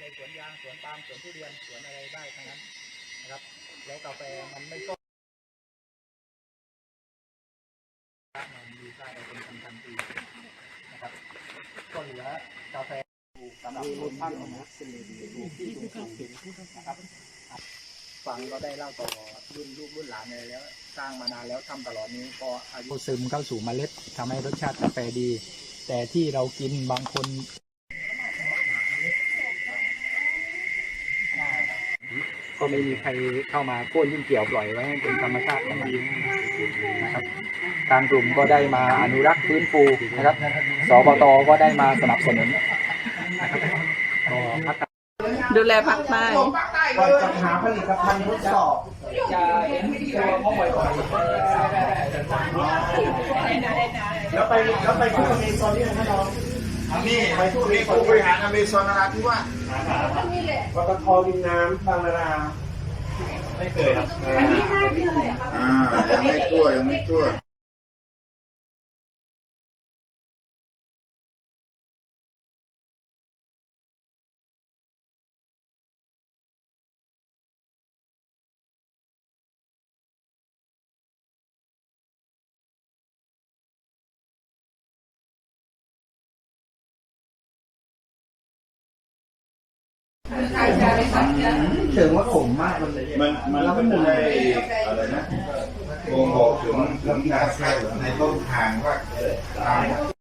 ในสวนยางสวนปาล์มสวนทุเรียนสวนอะไรได้ทั้งนั้นนะครับ แล้วกาแฟมันไม่ก็มันมีค่าได้เป็นพันๆปีนะครับก็เหลือกาแฟสำหรับคนท่านของนักสิ่ถูกที่ถูกถูกนะครับฟังก็ได้เล่าต่อรุ่นลูกรุ่นหลานอะไรแล้ว สร้างมานานแล้วทำตลอดนี้ก็อายุซึมเข้าสู่เมล็ดทำให้รสชาติกาแฟดี แต่ที่เรากินบางคน ก็ไม่มีใครเข้ามาโค่นยิ่งเกี่ยวปล่อยไว้ให้เป็นธรรมชาติของมันนะครับทางกลุ่มก็ได้มาอนุรักษ์ฟื้นฟูนะครับสบตก็ได้มาสนับสนุนนะครับก็พัฒนาดูแลภาคใต้ก่อนจะหาผลิตภัณฑ์ทดสอบจะเห็นตัวเขาบ่อยๆแล้วไปแล้วไปที่อเมซอนนี่นะน้อง นี่ไปทุกนี่ผู้บริหารอเมซอนนราธิวาสปตทริมน้ำบางนาราไม่เคยครับอ่ายังไม่ทั่วยังไม่ทั่ว ถึงว่าขมมากเลยมันมันก็ได้อะไรนะโมบอกถึงถึงการใช้ในต้นทางว่าเออตาม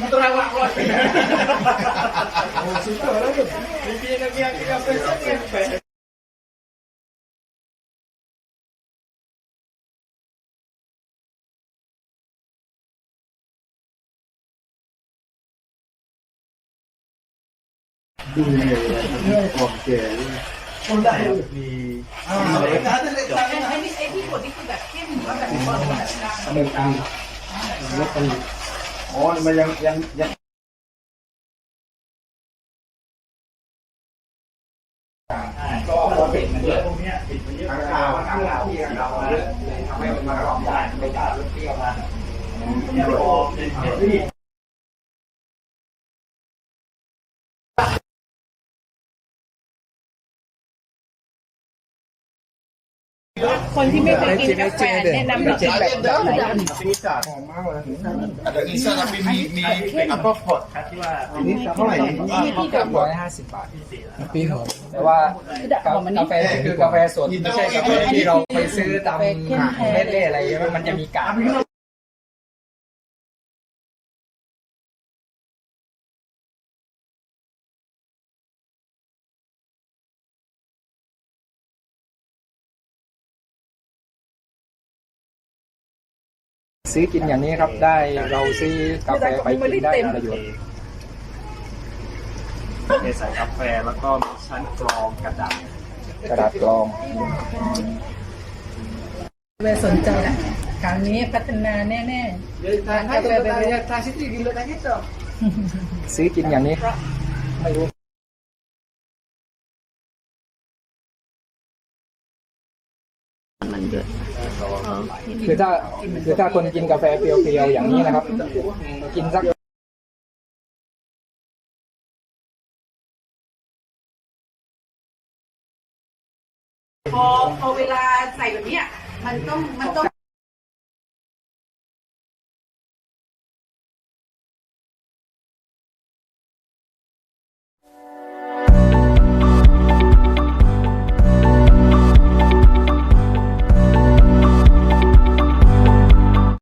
มันต้องระวังก่อน ดูเลยเรื่องของแก่คนได้มีไอ้นี่ไอ้ที่บดนี่คือแบบเข้มหรือว่าแบบบดแบบกลางหนึ่งอันลดไปอ๋อมันยังยังยังก็พอปิดมันเยอะพวกเนี้ยปิดมันเยอะข้างข่าวข้างข่าวที่เราเลยทำให้มันมาหลอกได้ไม่กล้ารถเที่ยวมาเนี่ยพอเป็นที่ คนที่ไม่เคยกินกาแฟแนะนำให้กินแบบไหนปีศาหอมมากเลยแต่อีสานมีมีมีเป็นอัปเปอร์พอตที่ว่านี่เท่าไหร่นี่ที่ร้อยห้าสิบบาทปีหอมแต่ว่ากาแฟคือกาแฟสดไม่ใช่กาแฟที่เราไปซื้อตามเม็ดเล่อะไรมันจะมีกาก ซื้อกินอย่างนี้ครับได้เราซื้อกาแฟไปกินได้ประโยชน์เทใส่กาแฟแล้วก็มีชั้นกรองกระดาษกระดาษกรองเวสนใจนะครั้งนี้พัฒนาแน่ซื้อกินอย่างนี้ไม่รู้ มันเยอะคือถ้าคือถ้าคนกินกาแฟเปรี้ยวๆอย่างนี้นะครับ กินสักพอพอเวลาใส่แบบเนี้ยมันต้องมันต้อง